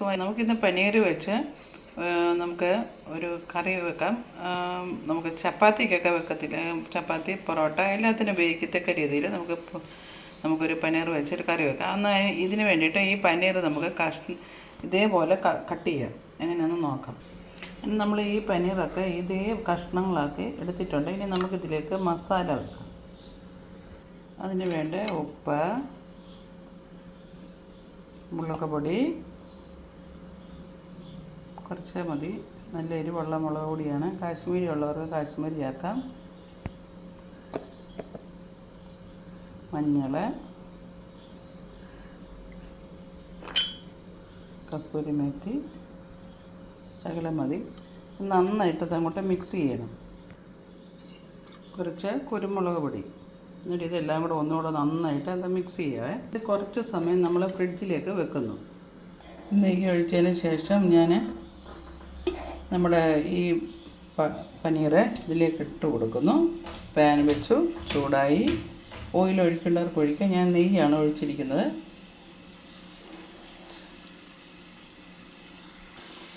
So നമുക്കിന്ന് പനീർ വെച്ച് നമുക്ക് ഒരു കറി വെക്കാം. നമുക്ക് ചപ്പാത്തിക്കൊക്കെ വെക്കത്തില്ല. ചപ്പാത്തി പൊറോട്ട എല്ലാത്തിനും ഉപയോഗിക്കത്തക്ക രീതിയിൽ നമുക്ക് നമുക്കൊരു പനീർ വെച്ചൊരു കറി വെക്കാം. എന്നാൽ ഇതിന് വേണ്ടിയിട്ട് ഈ പനീർ നമുക്ക് കഷ് ഇതേപോലെ കട്ട് ചെയ്യാം. എങ്ങനെയാണെന്ന് നോക്കാം. ഇനി നമ്മൾ ഈ പനീറൊക്കെ ഇതേ കഷ്ണങ്ങളാക്കി എടുത്തിട്ടുണ്ട്. ഇനി നമുക്കിതിലേക്ക് മസാല വെക്കാം. അതിന് വേണ്ട ഉപ്പ് മുളക് പൊടി കുറച്ച് മതി. നല്ല എരിവുള്ള മുളക് പൊടിയാണ്. കാശ്മീരി ഉള്ളവർക്ക് കാശ്മീരി ചേർക്കാം. മഞ്ഞൾ കസ്തൂരി മേത്തി. ശകലം മതി. നന്നായിട്ട് അങ്ങോട്ട് മിക്സ് ചെയ്യണം. കുറച്ച് കുരുമുളക് പൊടി. എന്നിട്ട് ഇതെല്ലാം കൂടെ ഒന്നുകൂടെ നന്നായിട്ട് അത് മിക്സ് ചെയ്യാവേ. ഇത് കുറച്ച് സമയം നമ്മൾ ഫ്രിഡ്ജിലേക്ക് വെക്കുന്നു. നെയ്യ് ഒഴിച്ചതിന് ശേഷം ഞാൻ നമ്മുടെ ഈ പനീർ ഇതിലേക്ക് ഇട്ട് കൊടുക്കുന്നു. പാൻ വെച്ചു ചൂടായി. ഓയിൽ ഒഴിക്കേണ്ടവർക്ക് ഒഴിക്കുക ഞാൻ നെയ്യാണ് ഒഴിച്ചിരിക്കുന്നത്.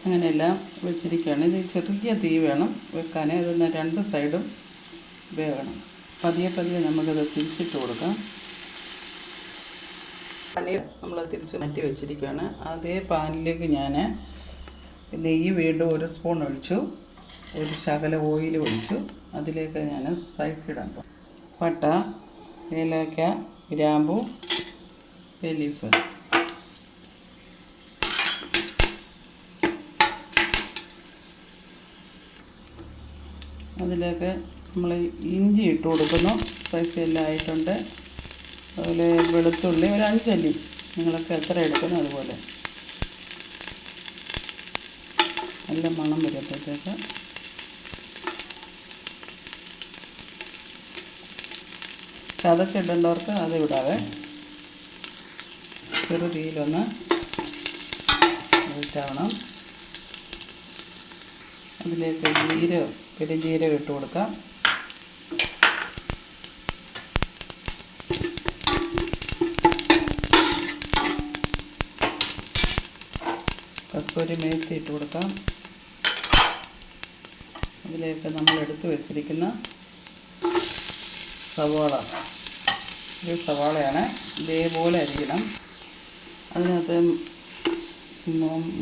അങ്ങനെയെല്ലാം വെച്ചിരിക്കുകയാണ് ഇത് ചെറിയ തീ വേണം വെക്കാൻ ഇത് രണ്ട് സൈഡും വേകണം പതിയെ പതിയെ നമുക്കത് തിരിച്ചിട്ട് കൊടുക്കാം. പനീർ നമ്മൾ തിരിച്ച് മാറ്റി വെച്ചിരിക്കുകയാണ്. അതേ പാനിലേക്ക് ഞാൻ നെയ്യ് വീണ്ടും ഒരു സ്പൂൺ ഒഴിച്ചു. ഒരു ശകല ഓയിൽ ഒഴിച്ചു. അതിലേക്ക് ഞാൻ സ്പൈസ് ഇടാൻ പട്ട ഏലക്ക ഗ്രാമ്പു ലീഫ് അതിലേക്ക് നമ്മൾ ഇഞ്ചി ഇട്ട് കൊടുക്കുന്നു. സ്പൈസി എല്ലാം ആയിട്ടുണ്ട്. അതുപോലെ വെളുത്തുള്ളി ഒരു അഞ്ചല്ലി. നിങ്ങളൊക്കെ എത്ര എടുക്കുന്നു അതുപോലെ. നല്ല മണം വരുമ്പോഴത്തേക്ക് ചതച്ചിടേണ്ടവർക്ക് അത് ഇടാതെ ചെറു തീയിലൊന്ന് വെച്ചാവണം അതിലേക്ക് ജീരകം പെരുംജീരകം ഇട്ട് കൊടുക്കാം. കസ്തൂരി മേത്തി ഇട്ട് കൊടുക്കാം. അതിലേക്ക് നമ്മൾ എടുത്തു വെച്ചിരിക്കുന്ന സവാള. ഒരു സവാളയാണ്. ഇതേപോലെ അരിയണം. അതിനകത്ത്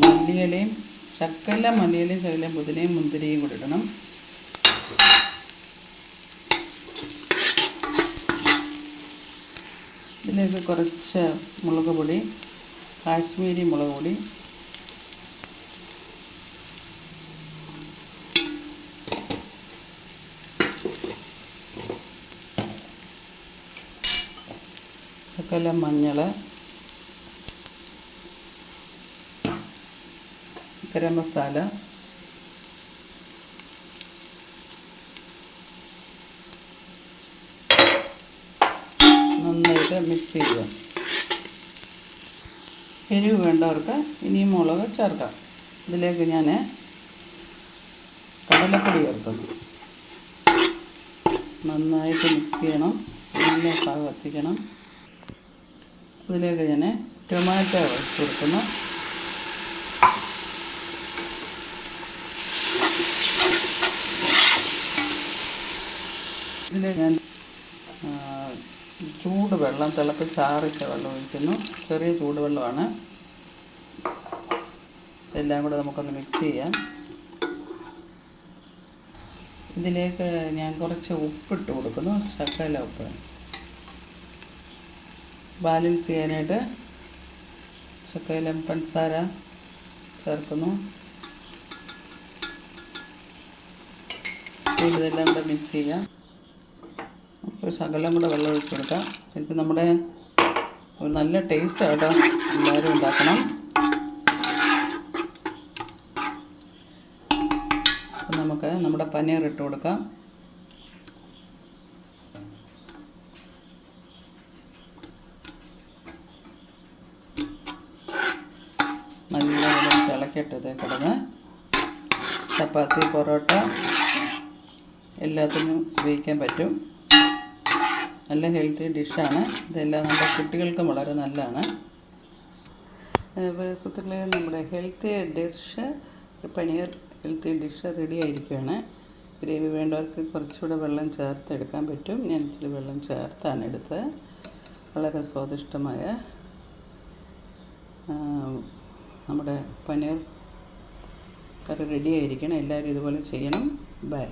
മല്ലിയിലയും ശക്കല മല്ലിയിലയും ശകലം പുതിനയും മുന്തിരിയും കൂടി ഇടണം. ഇതിലേക്ക് കുറച്ച് മുളക് പൊടി കാശ്മീരി മുളക് പൊടി ശകലം മഞ്ഞൾ ഗരം മസാല നന്നായിട്ട് മിക്സ് ചെയ്യുക. എരിവ് വേണ്ടവർക്ക് ഇനിയും മുളക് ചേർക്കാം. ഇതിലേക്ക് ഞാൻ കടലപ്പൊടി ചേർക്കുന്നു. നന്നായിട്ട് മിക്സ് ചെയ്യണം. നല്ല ഭാഗം എത്തിക്കണം ഇതിലേക്ക് ഞാൻ ടൊമാറ്റോ കൊടുക്കുന്നു ഇതിൽ ഞാൻ ചൂട് വെള്ളം തിളപ്പിച്ചാറിച്ച വെള്ളം ഒഴിക്കുന്നു. ചെറിയ ചൂട് വെള്ളമാണ്. എല്ലാം കൂടെ നമുക്കൊന്ന് മിക്സ് ചെയ്യാം. ഇതിലേക്ക് ഞാൻ കുറച്ച് ഉപ്പിട്ട് കൊടുക്കുന്നു. ശക്കല ഉപ്പ്. ബാലൻസ് ചെയ്യാനായിട്ട് ശക്കലം പഞ്ചസാര ചേർക്കുന്നു. ഇതെല്ലാം കൂടെ മിക്സ് ചെയ്യാം. ഒരു ശകലം കൂടെ വെള്ളം ഒഴിച്ച് കൊടുക്കാം. ഇത് നമ്മുടെ ഒരു നല്ല ടേസ്റ്റ് ആട്ടോ എല്ലാവരും ഉണ്ടാക്കണം. നമുക്ക് നമ്മുടെ പനീർ ഇട്ട് കൊടുക്കാം. തിളക്കട്ടത് കിടന്ന്. ചപ്പാത്തി പൊറോട്ട എല്ലാത്തിനും ഉപയോഗിക്കാൻ പറ്റും. നല്ല ഹെൽത്തി ഡിഷാണ്. ഇതെല്ലാം നമ്മുടെ കുട്ടികൾക്കും വളരെ നല്ലതാണ്. സുഹൃത്തുക്കളെ നമ്മുടെ healthy dish paneer healthy dish ready ആയിരിക്കുകയാണ്. ഗ്രേവി വേണ്ടവർക്ക് കുറച്ചുകൂടെ വെള്ളം ചേർത്തെടുക്കാൻ പറ്റും. ഞാൻ ഇച്ചിരി വെള്ളം ചേർത്താണ് എടുത്തത്. വളരെ സ്വാദിഷ്ടമായ നമ്മുടെ പനീർ കറി റെഡി ആയിരിക്കണം. എല്ലാവരും ഇതുപോലെ ചെയ്യണം. ബൈ